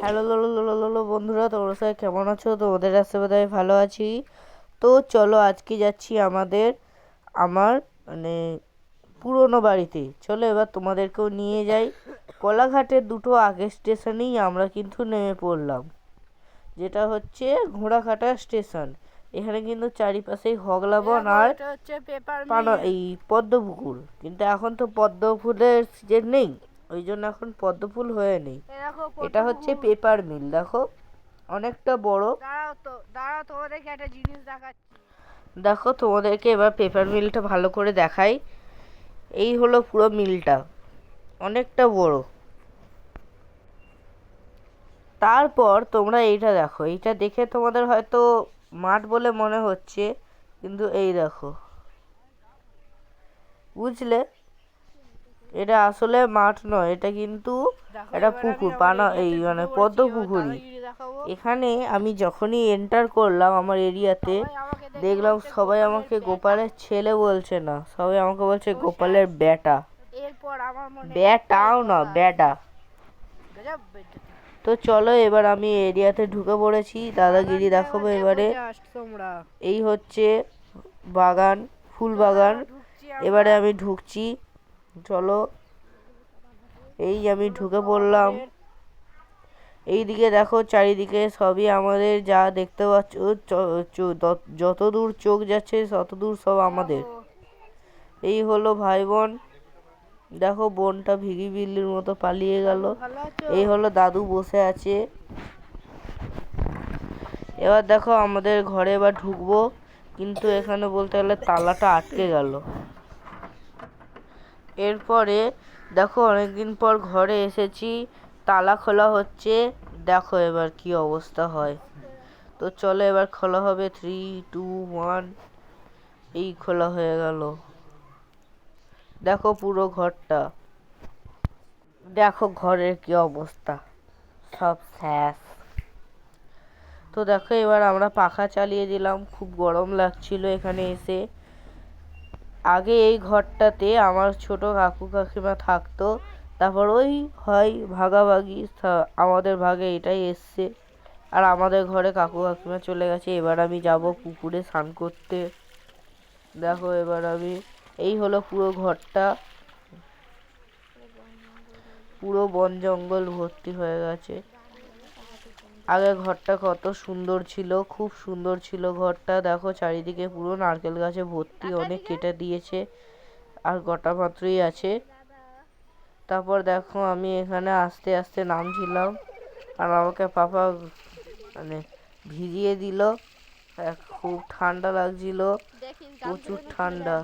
Hello, লোলো লোলো লোলো, বন্ধুরা, তোমরা সবাই কেমন আছো? তোমাদের আশীর্বাদে আমি ভালো আছি। তো চলো, আজকে যাচ্ছি আমাদের, আমার মানে পুরনো বাড়িতে। চলো, এবার তোমাদেরকেও নিয়ে যাই। কোলাঘাটের দুটো আগের স্টেশনেই আমরা কিন্তু নেমে পড়লাম। যেটা হচ্ছে ঘোড়াঘাটা স্টেশন। এখানে কিন্তু চারিপাশেই আর হচ্ছে পেপার পানা এই পদ্ম পুকুর। কিন্তু এখন তো পদ্ম ফুলের সিজন নেই ওই জন্য এখন পদ্ম ফুল হয়ে নেই। দেখো এটা হচ্ছে পেপার মিল দেখো। অনেকটা বড়। তোমাদেরকে একটা জিনিস দেখাচ্ছি। দেখো তোমাদেরকে এবার পেপার মিলটা ভালো করে দেখাই। এই হলো পুরো মিলটা অনেকটা বড়। তারপর তোমরা এইটা দেখো এইটা দেখে তোমাদের হয়তো মাঠ বলে মনে হচ্ছে কিন্তু এই দেখো। বুঝলে? এটা আসলে মাঠ নয় এটা কিন্তু একটা পুকুর পানা এই মানে পদ্ম পুকুরই। এখানে আমি যখনই এন্টার করলাম আমার এরিয়াতে দেখলাম সবাই আমাকে গোপালের ছেলে বলছে না সবাই আমাকে বলছে গোপালের মনে বেটাও না বেটা। তো চলো এবার আমি এরিয়াতে ঢুকে পড়েছি। দাদাগিরি দেখাবো এবারে। এই হচ্ছে বাগান ফুল বাগান। এবারে আমি ঢুকছি। চলো। এই আমি ঢুকে পড়লাম। এইদিকে দেখো চারিদিকে সবই আমাদের যা দেখতে পাচ্ছ যত দূর চোখ যাচ্ছে তত দূর সব আমাদের। এই হলো ভাই বোন। দেখো বোনটা ভিগি বিল্লির মতো পালিয়ে গেল। এই হলো দাদু বসে আছে। এবার দেখো আমাদের ঘরে এবার ঢুকবো। কিন্তু এখানে বলতে গেলে তালাটা আটকে গেল। এরপরে দেখো অনেকদিন পর ঘরে এসেছি। তালা খোলা হচ্ছে। দেখো এবার কি অবস্থা হয়। তো চলো এবার খোলা হবে। থ্রি টু ওয়ান এই খোলা হয়ে গেল। দেখো পুরো ঘরটা। দেখো ঘরের কি অবস্থা। সব শেষ তো দেখো এবার আমরা পাখা চালিয়ে দিলাম। খুব গরম লাগছিল এখানে এসে। আগে এই ঘরটাতে আমার ছোট কাকু কাকিমা থাকতো। তারপর ওই হয় ভাগাভাগি আমাদের ভাগে এটাই এসছে। আর আমাদের ঘরে কাকু কাকিমা চলে গেছে। এবার আমি যাব পুকুরে স্নান করতে। দেখো এবার আমি এই হলো পুরো ঘরটা। পুরো বন জঙ্গল ভর্তি হয়ে গেছে। আগে ঘরটা কত সুন্দর ছিল, খুব সুন্দর ছিল ঘরটা। দেখো চারিদিকে পুরো নারকেল গাছে ভর্তি, অনেক কেটে দিয়েছে। আর গোটা মাত্রই আছে। তারপর দেখো আমি এখানে আস্তে আস্তে নামছিলাম। আর আমাকে পাপা মানে ভিজিয়ে দিল। খুব ঠান্ডা লাগছিল। প্রচুর ঠান্ডা।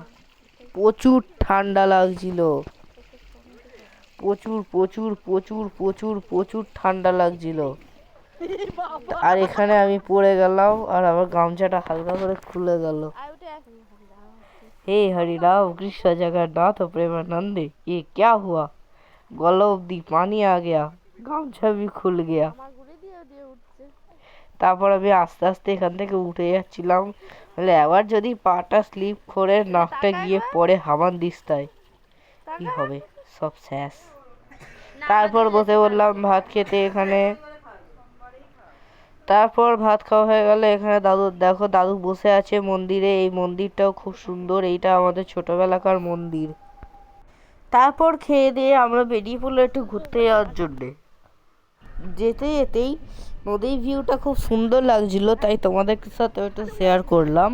প্রচুর ঠান্ডা লাগছিল প্রচুর প্রচুর প্রচুর প্রচুর প্রচুর ঠান্ডা লাগছিল আর এখানে আমি পড়ে গেলাম আর আমার গামছাটা হালকা করে খুলে গেল हे हरिराम कृष्ण जगन्नाथ प्रेमानंदे ये क्या हुआ गला अब्दी पानी आ गया গামছা भी খুল গিয়া তারপর আমি আস্তে আস্তে এখান থেকে উঠে যাচ্ছিলাম। বলে আবার যদি পাটা স্লিপ করে নাকটা গিয়ে পড়ে হামান দিস্তায় কি হবে? সব শেষ তারপর বসে বললাম ভাত খেতে এখানে তারপর ভাত খাওয়া হয়ে গেলে এখানে দাদু দেখো দাদু বসে আছে মন্দিরে। এই মন্দিরটাও খুব সুন্দর। এইটা আমাদের ছোটবেলাকার মন্দির। তারপর খেয়ে দিয়ে আমরা বেরিয়ে পড়ল একটু ঘুরতে যাওয়ার জন্যে। যেতে যেতেই নদীর ভিউটা খুব সুন্দর লাগছিল, তাই তোমাদের সাথে একটু শেয়ার করলাম।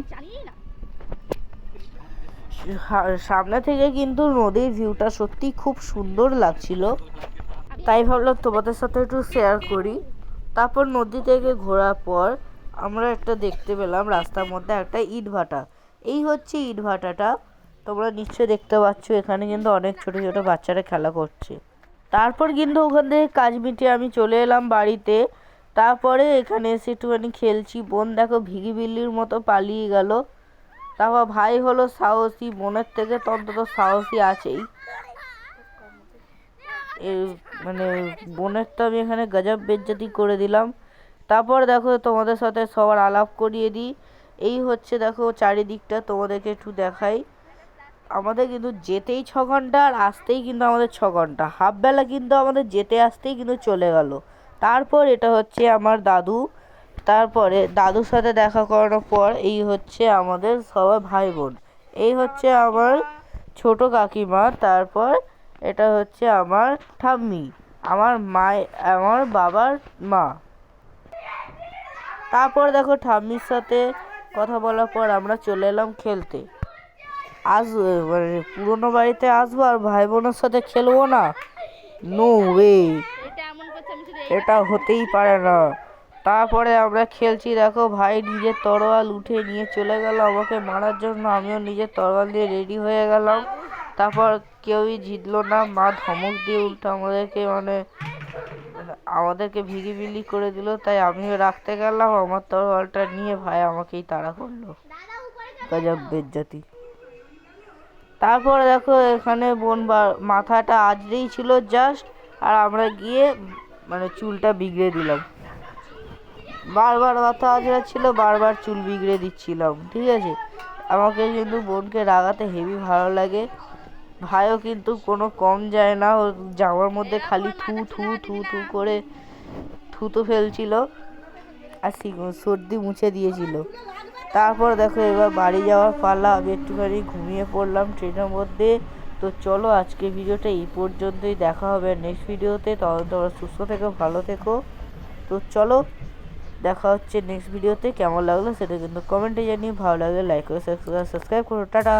সামনে থেকে কিন্তু নদীর ভিউটা সত্যি খুব সুন্দর লাগছিল। তাই ভাবলাম তোমাদের সাথে একটু শেয়ার করি। তারপর নদী থেকে ঘোরার পর আমরা একটা দেখতে পেলাম রাস্তার মধ্যে একটা ইট ভাটা এই হচ্ছে ইট ভাটাটা তোমরা নিশ্চয়ই দেখতে পাচ্ছ, এখানে কিন্তু অনেক ছোট ছোট বাচ্চারা খেলা করছে। তারপর কিন্তু ওখান থেকে কাজ মিটিয়ে আমি চলে এলাম বাড়িতে। তারপরে এখানে এসে একটুখানি খেলছি। বোন দেখো ভিগি বিল্লির মতো পালিয়ে গেল। তারপর ভাই হলো সাহসী, বোনের থেকে তো অন্তত সাহসী আছেই। মানে বোনের তো আমি এখানে গজব বেজ্জতি করে দিলাম। তারপর দেখো তোমাদের সাথে সবার আলাপ করিয়ে দিই। এই হচ্ছে দেখো চারিদিকটা তোমাদেরকে একটু দেখাই। আমাদের কিন্তু যেতেই ছ ঘণ্টা আর আসতেই কিন্তু আমাদের ছ ঘণ্টা। হাফ বেলা কিন্তু আমাদের যেতে আসতেই কিন্তু চলে গেল। তারপর এটা হচ্ছে আমার দাদু। তারপরে দাদুর সাথে দেখা করানোর পর এই হচ্ছে আমাদের সবাই ভাই বোন এই হচ্ছে আমার ছোট কাকিমা। তারপর এটা হচ্ছে আমার ঠাম্মি। আমার মায় আমার বাবার মা। তারপর দেখো ঠাম্মির সাথে কথা বলার পর আমরা চলে এলাম খেলতে। আজ মানে পুরোনো বাড়িতে আসব আর ভাই বোনের সাথে খেলব না। নো ওয়ে এটা হতেই পারে না। তারপরে আমরা খেলছি দেখো ভাই নিজের তরোয়াল উঠে নিয়ে চলে গেল আমাকে মারার জন্য আমিও নিজের তরোয়াল দিয়ে রেডি হয়ে গেলাম। তারপর কেউই জিতলো না মা ধমক দিয়ে উল্টো আমাদেরকে মানে আমাদেরকে ভিগি বিলি করে দিল তাই আমিও রাখতে গেলাম। আমার তরোয়ালটা নিয়ে ভাই আমাকেই তাড়া করল। গজব বেজ্জতি। তারপর দেখো এখানে বোন মাথাটা আজরেই ছিল জাস্ট আর আমরা গিয়ে মানে চুলটা বিগড়ে দিলাম। বারবার মাথা আজরা ছিল, বারবার চুল বিগড়ে দিচ্ছিলাম, ঠিক আছে? আমাকে কিন্তু বোনকে রাগাতে হেভি ভালো লাগে। ভাইও কিন্তু কোনো কম যায় না ও জামার মধ্যে খালি থু থু থু থু করে থুতু ফেলছিল, আর সর্দি মুছে দিয়েছিল। তারপর দেখো এবার বাড়ি যাওয়ার পালা, আমি একটুখানি ঘুমিয়ে পড়লাম ট্রেনের মধ্যে। তো চলো আজকে ভিডিওটা এই পর্যন্তই, দেখা হবে নেক্সট ভিডিওতে। তখন তোমরা সুস্থ থেকো, ভালো থেকো। তো চলো, দেখা হচ্ছে নেক্সট ভিডিওতে। কেমন লাগল সেটা কিন্তু কমেন্টে জানিয়ে ভালো লাগলে লাইক করে সাবস্ক্রাইব করো। টাটা!